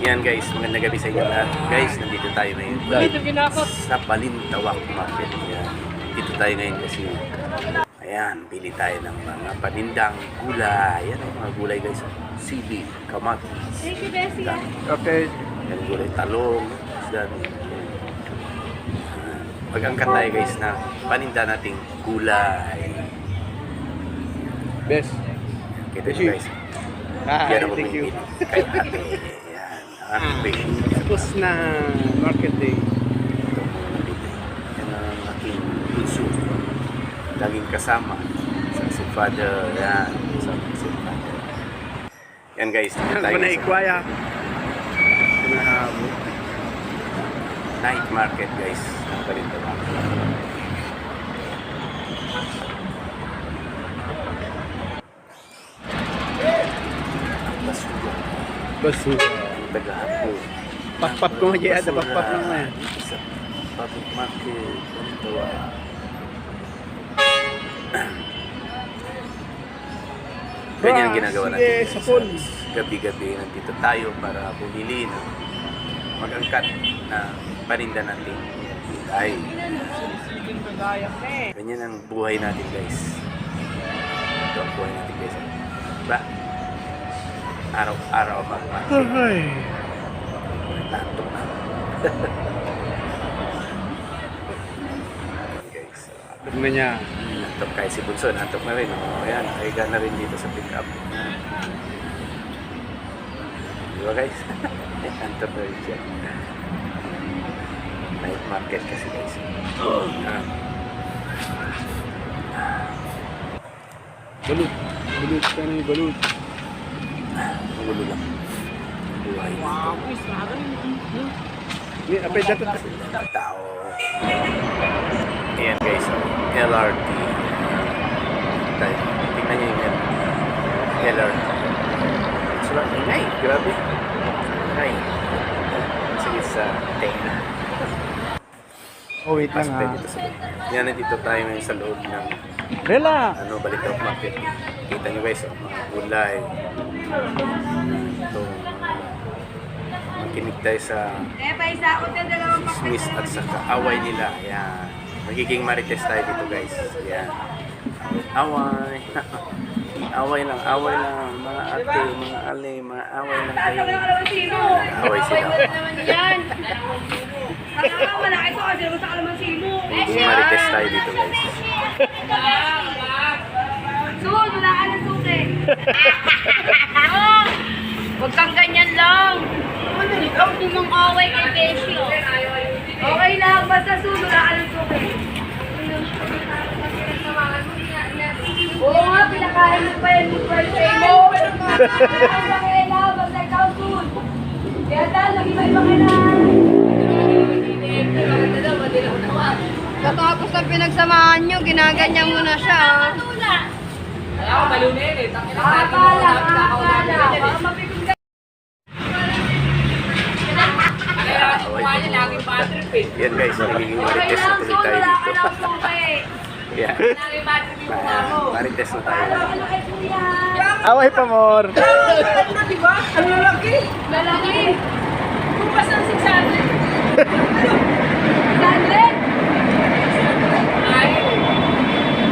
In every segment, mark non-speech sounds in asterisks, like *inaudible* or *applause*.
Yan guys, magandang gabi sa inyo lahat. Guys, nandito tayo ngayon sa Balintawak Market. Yan. Dito tayo ngayon kasi ayan, bili tayo ng mga panindang gulay. Yan ang mga gulay guys. Sili, kamatis. Thank you, Bessie. Okay. Yan gulay talong. Dami. Mag-angkat tayo guys na paninda nating gulay. Best. Kita nyo guys. Ah, Yan thank you. Kay ate. Yan. Ate Beshi. Tapos na market day. Yan ang aking bunso. Laging kasama. Sa si father. Yan. Sa si father. Yan guys. dito Ang tayo panay sa kwaya. Pinahabo. Night market guys. Ang balito lang. Ang tagahapo. Pakpap ko dyan. Ada pakpap lang nga. Dito sa public market. Ganito ah. Ganyan ang ginagawa Sige, natin. sa pool. Gabi-gabi nandito tayo para bumili na mag-angkat na paninda natin. Ay, ganyan ang buhay natin guys. Ito ang buhay natin guys. Diba? Araw-araw mag-market. Ay. Nantok na. guys, uh, Tignan niya. nantok kahit si Bunso, nantok na rin. O, ayan, nakahiga na rin dito sa pick-up. Di ba guys? *laughs* nantok na rin siya. Night market kasi guys. Ah, Balut. Balut ka na yung balut. Gulo lang. Buhay dito. Ni, apay dato. Mga tao. Ayan guys, oh, LRT. Tayo. Tingnan nyo yung LRT. Sulat, ay, grabe. Ay. Sige sa tenga. Oh, wait lang ha. dito loob. Yan, nandito tayo ngayon sa loob ng Rela. ano, Balitok Market. Kita nyo guys, oh, mga gulay. Ito, makinig tayo sa Eh, chismis at sa kaaway nila. Yan. Magiging marites tayo dito guys. Yan. Away. *laughs* away lang, away lang. Mga ate, mga ale, mga away lang kayo. Away sila. Magiging marites tayo dito guys. Sun, wala ka ng suki. *laughs* Oh, Huwag kang ganyan lang. Huwag mong away kay Besyo. Okay lang, basta sun, wala ka ng suki. Oo nga, pinakain mo pa yung birthday mo. Kang pakialam, basta ikaw sun. Kaya dahil, lagi ba ibang? Katapos na pinagsamahan nyo, ginaganyan mo na siya. oh. Akala, akala. Baka mapipig ka. Away. Yan guys, magiging Okay marites na tuloy tayo dito. Ma- Marites na tayo. Ano? Away pa more. Lalaki. Bukas ang 600. 600? Ay.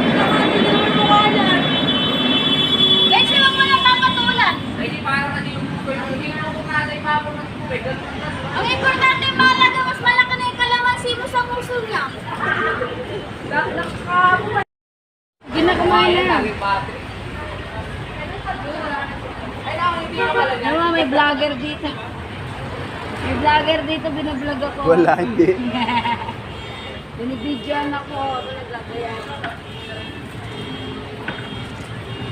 Nakakalimutan mo ka yan. Beshi, wag mo lang papatulan. Ang importante, malaga, mas malaki na yung kalamansi Ginagawa na. May vlogger dito. May vlogger dito, binablog ako. Wala, *laughs* hindi. Binibidyoan ako. Binablog ko yan.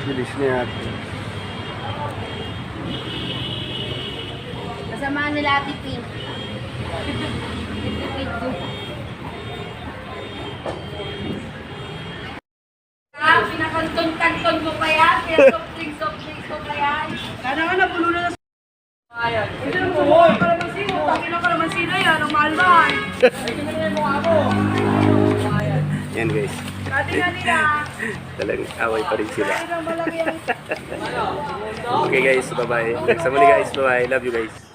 Bilis niya. Kasama nila Ate Pink. Video. *laughs* Ah, pinakanton-kanton mo pa yan. Pinasopling-sopling mo pa yan. Sana nga napulo na sa... Ayan. Mo mo. Kalamansi mo. Pagin ang kalamansi na yan. Ang mahal-mahal. Yan guys. Dati na nila. Talagang away pa rin sila. Na *laughs* Okay guys, bye-bye. Sa muli guys, bye-bye. Love you guys.